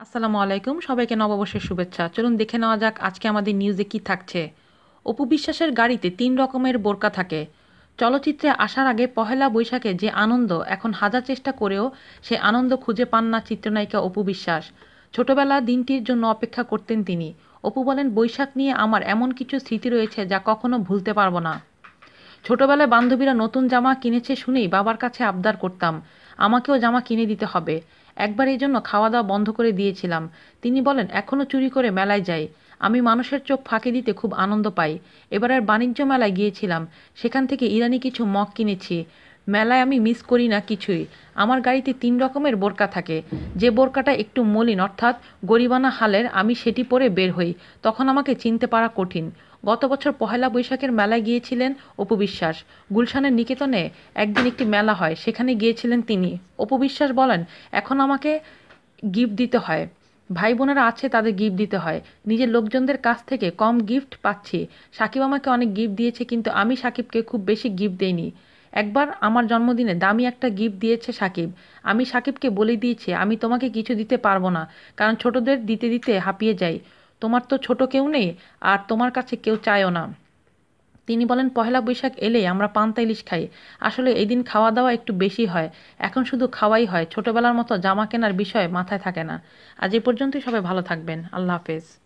আসসালামু আলাইকুম, সবাইকে নববর্ষের শুভেচ্ছা। চলুন দেখে নেওয়া যাক আজকে আমাদের নিউজে কি থাকছে। অপু বিশ্বাসের গাড়িতে তিন রকমের বোরকা থাকে। চলচ্চিত্রে আসার আগে পহেলা বৈশাখে যে আনন্দ, এখন হাজার চেষ্টা করেও সে আনন্দ খুঁজে পান না চিত্রনায়িকা অপু বিশ্বাস। ছোটবেলা দিনটির জন্য অপেক্ষা করতেন তিনি। অপু বলেন, বৈশাখ নিয়ে আমার এমন কিছু স্মৃতি রয়েছে যা কখনো ভুলতে পারব না। ছোটবেলায় বান্ধবীরা নতুন জামা কিনেছে শুনেই বাবার কাছে আবদার করতাম, আমাকেও জামা কিনে দিতে হবে। একবার এই জন্য খাওয়া দাওয়া বন্ধ করে দিয়েছিলাম। তিনি বলেন এখনও চুরি করে মেলায় যাই। আমি মানুষের চোখ ফাঁকি দিতে খুব আনন্দ পাই। এবারের বাণিজ্য মেলায় গিয়েছিলাম। সেখান থেকে ইরানি কিছু মগ কিনেছি। মেলায় আমি মিস করি না কিছুই। আমার গাড়িতে তিন রকমের বোরকা থাকে। যে বোরকাটা একটু মলিন, অর্থাৎ গরিবানা হালের, আমি সেটি পরে বের হই। তখন আমাকে চিনতে পারা কঠিন। গত বছর পহেলা বৈশাখের মেলায় গিয়েছিলেন অপু বিশ্বাস। গুলশানের নিকেতনে একদিন একটি মেলা হয়, সেখানে গিয়েছিলেন তিনি। অপু বিশ্বাস বলেন, এখন আমাকে গিফট দিতে হয়। ভাই বোনেরা আছে, তাদের গিফট দিতে হয়। নিজের লোকজনদের কাছ থেকে কম গিফট পাচ্ছি। সাকিব আমাকে অনেক গিফট দিয়েছে, কিন্তু আমি সাকিবকে খুব বেশি গিফট দেইনি। একবার আমার জন্মদিনে দামি একটা গিফট দিয়েছে সাকিব। আমি সাকিবকে বলে দিয়েছি, আমি তোমাকে কিছু দিতে পারব না, কারণ ছোটদের দিতে দিতে হাঁপিয়ে যাই। তোমার তো ছোট কেউ নেই, আর তোমার কাছে কেউ চায়ও না। তিনি বলেন, পহেলা বৈশাখ এলে আমরা পান্তা ইলিশ খাই। আসলে এই দিন খাওয়া দাওয়া একটু বেশি হয়। এখন শুধু খাওয়াই হয়। ছোটবেলার মতো জামা কেনার বিষয় মাথায় থাকে না। আজ এ পর্যন্তই সবাই ভালো থাকবেন। আল্লাহ হাফেজ।